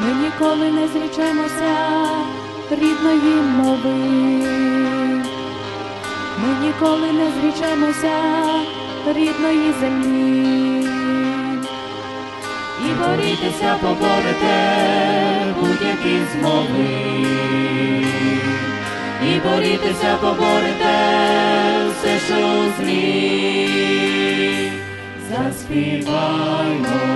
Ми ніколи не зрічемося рідної мови. Ми ніколи не зрічемося рідної землі. І борітеся поборете будь-які змови. І борітеся поборете все, що злі. Заспіваймо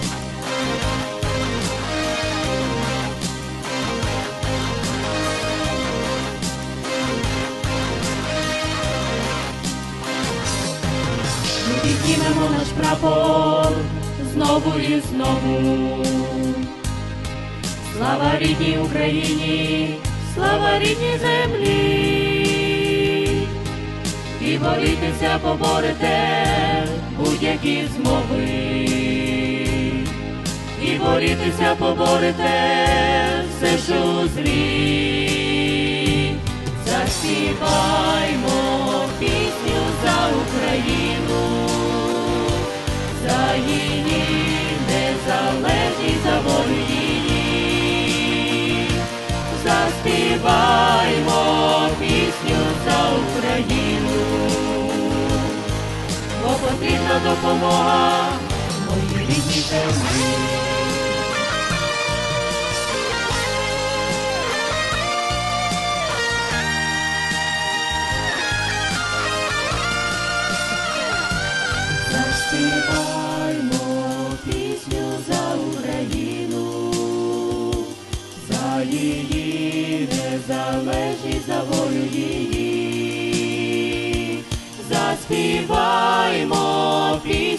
Піднімемо наш прапор знову і знову. Слава рідній Україні, слава рідній землі. І борітеся поборете будь-які змови. І борітеся поборете все, що злі. Заспіваймо допомога моїй рідній землі. Заспіваймо пісню за Україну, за її незалежність, за волю її.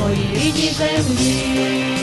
моїй рідній землі.